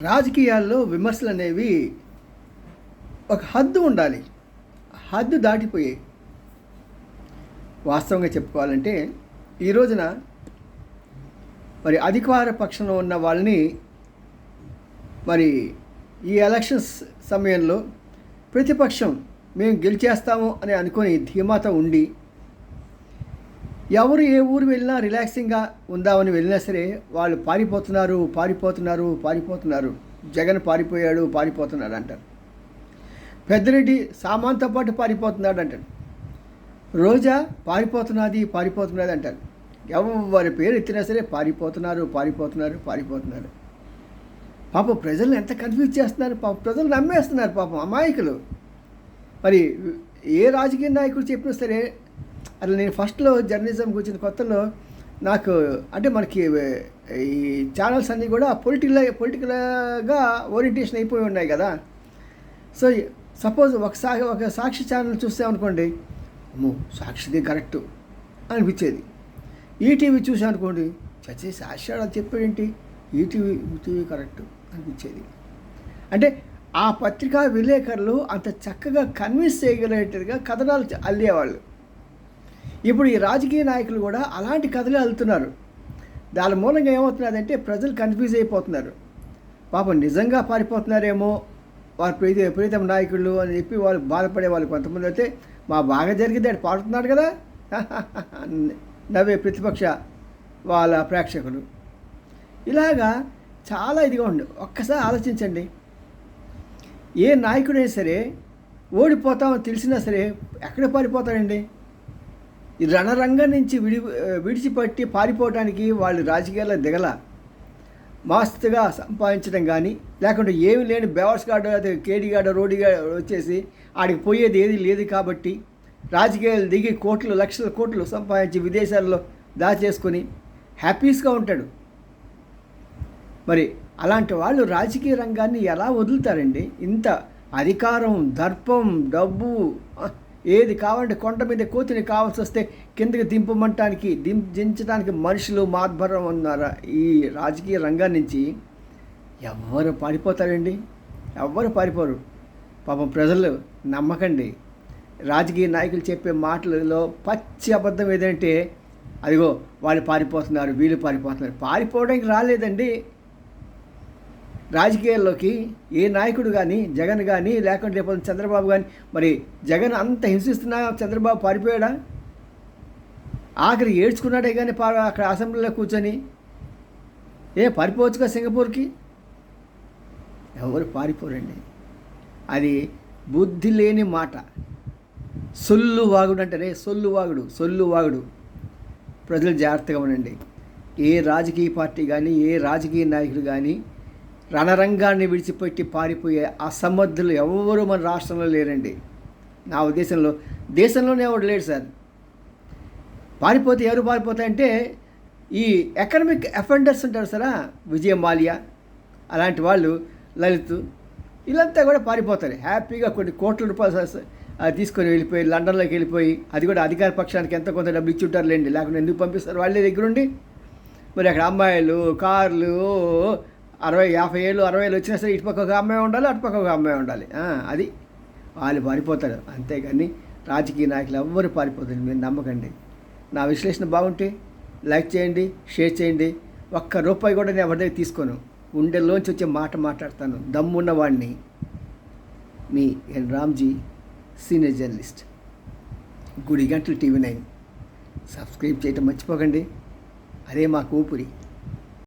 రాజకీయాల్లో విమర్శలు అనేవి ఒక హద్దు ఉండాలి. హద్దు దాటిపోయాయి వాస్తవంగా చెప్పుకోవాలంటే ఈ రోజున మరి అధికార పక్షంలో ఉన్న వాళ్ళని మరి ఈ ఎలక్షన్స్ సమయంలో ప్రతిపక్షం మేము గెలిచేస్తాము అని అనుకొని ధీమాతో ఉండి ఎవరు ఏ ఊరు వెళ్ళినా రిలాక్సింగ్గా ఉందామని వెళ్ళినా సరే వాళ్ళు పారిపోతున్నారు పారిపోతున్నారు పారిపోతున్నారు. జగన్ పారిపోయాడు పారిపోతున్నాడు అంటారు. పెద్దరెడ్డి సామాన్తో పాటు పారిపోతున్నాడు అంటాడు రోజా పారిపోతున్నది పారిపోతున్నది అంటారు. ఎవరి పేరు ఎత్తినా సరే పారిపోతున్నారు పారిపోతున్నారు పారిపోతున్నారు. పాపం ప్రజలను ఎంత కన్ఫ్యూజ్ చేస్తున్నారు పాపం ప్రజలు నమ్మేస్తున్నారు పాపం అమాయకులు. మరి ఏ రాజకీయ నాయకుడు చెప్పినా సరే అట్లా నేను ఫస్ట్లో జర్నలిజం గురించిన కొత్తలో నాకు అంటే మనకి ఈ ఛానల్స్ అన్నీ కూడా పొలిటికల్ పొలిటికల్గా ఓరియంటేషన్ అయిపోయి ఉన్నాయి కదా. సో సపోజ్ ఒక సా ఒక సాక్షి ఛానల్ చూసామనుకోండి అమ్మో సాక్షిది కరెక్ట్ అనిపించేది. ఈటీవీ చూసామనుకోండి చచ్చి సాక్షి అలా చెప్పాడేంటి ఈటీవీ ఈటీవీ కరెక్ట్ అనిపించేది. అంటే ఆ పత్రికా విలేకరులు అంత చక్కగా కన్విన్స్ చేయగలిగేట్టుగా కథనాలు అల్లేవాళ్ళు. ఇప్పుడు ఈ రాజకీయ నాయకులు కూడా అలాంటి కథలే అల్లుతున్నారు. దాని మూలంగా ఏమవుతున్నదంటే ప్రజలు కన్ఫ్యూజ్ అయిపోతున్నారు. పాపం నిజంగా పారిపోతున్నారేమో వారి ప్రీతి ప్రీతం నాయకులు అని చెప్పి వాళ్ళు బాధపడే వాళ్ళు కొంతమంది అయితే మా బాగా జరిగింది అటు పాడుతున్నాడు కదా! నవ్వే ప్రతిపక్ష వాళ్ళ ప్రేక్షకులు. ఇలాగా చాలా ఇదిగా ఉండు ఒక్కసారి ఆలోచించండి. ఏ నాయకుడైనా సరే ఓడిపోతామని తెలిసినా సరే ఎక్కడ పారిపోతాడండి? రణరంగం నుంచి విడి విడిచిపట్టి పారిపోవడానికి వాళ్ళు రాజకీయాల్లో దిగల మాస్తుగా సంపాదించడం కానీ లేకుంటే ఏమి లేని బేవర్స్ గార్డు అదే కేడీ గార్డు వచ్చేసి ఆడికి పోయేది ఏది లేదు కాబట్టి రాజకీయాలు దిగి కోట్లు లక్షల కోట్లు సంపాదించి విదేశాల్లో దాచేసుకొని హ్యాపీస్గా ఉంటాడు. మరి అలాంటి వాళ్ళు రాజకీయ రంగాన్ని ఎలా వదులుతారండి? ఇంత అధికారం దర్పం డబ్బు ఏది కావాలంటే కొండ మీద కోతిని కావాల్సి వస్తే కిందకి దింపమంటానికి దిం దించడానికి మనుషులు మాధ్వరం ఉన్నారా? ఈ రాజకీయ రంగం నుంచి ఎవరు పారిపోతారండి? ఎవ్వరు పారిపోరు. పాపం ప్రజలు నమ్మకండి. రాజకీయ నాయకులు చెప్పే మాటలలో పచ్చి అబద్ధం ఏదంటే అదిగో వాళ్ళు పారిపోతున్నారు వీళ్ళు పారిపోతున్నారు. పారిపోవడానికి రాలేదండి. రాజకీయాల్లోకి ఏ నాయకుడు కానీ జగన్ కానీ లేకుంటే లేకపోతే చంద్రబాబు కానీ మరి జగన్ అంత హింసిస్తున్నా చంద్రబాబు పారిపోయాడా? ఆఖరి ఏడ్చుకున్నాడే కానీ పా అక్కడ అసెంబ్లీలో కూర్చొని. ఏ పారిపోవచ్చుగా సింగపూర్కి? ఎవరు పారిపోరండి? అది బుద్ధి లేని మాట. సొల్లు వాగుడు అంటేనే సొల్లు వాగుడు సొల్లు వాగుడు. ప్రజలు జాగ్రత్తగా ఉండండి. ఏ రాజకీయ పార్టీ కానీ ఏ రాజకీయ నాయకుడు కానీ రణరంగాన్ని విడిచిపెట్టి పారిపోయే అసమర్థులు ఎవరు మన రాష్ట్రంలో లేరండి? నా ఉద్దేశంలో దేశంలోనే ఎవరు లేడు సార్. పారిపోతే ఎవరు పారిపోతాయంటే ఈ ఎకనమిక్ అఫెండర్స్ ఉంటారు సరా విజయ మాల్యా అలాంటి వాళ్ళు లలిత్ వీళ్ళంతా కూడా పారిపోతారు. హ్యాపీగా కొన్ని కోట్ల రూపాయలు తీసుకొని వెళ్ళిపోయి లండన్లోకి వెళ్ళిపోయి అది కూడా అధికార పక్షానికి ఎంత కొంత డబ్బు ఇచ్చి ఉంటారులేండి. లేకుండా ఎందుకు పంపిస్తారు? వాళ్ళే దగ్గరుండి. మరి అక్కడ అమ్మాయిలు కార్లు అరవై యాభై ఏళ్ళు అరవై ఏళ్ళు వచ్చినా సరే ఇటుపక్క ఒక అమ్మాయి ఉండాలి అటుపక్క ఒక అమ్మాయి ఉండాలి. అది వాళ్ళు పారిపోతారు. అంతేగాని రాజకీయ నాయకులు ఎవ్వరు పారిపోతారు. మీరు నమ్మకండి. నా విశ్లేషణ బాగుంటే లైక్ చేయండి షేర్ చేయండి. ఒక్క రూపాయి కూడా నేను ఎవరి దగ్గర తీసుకోను. ఉండేలోంచి వచ్చే మాట మాట్లాడతాను. దమ్మున్నవాడిని మీ ఎన్ రామ్జీ సీనియర్ జర్నలిస్ట్. గుడి గంటలు టీవీ నైన్. సబ్స్క్రైబ్ చేయటం మర్చిపోకండి. అదే మాకు ఊపిరి.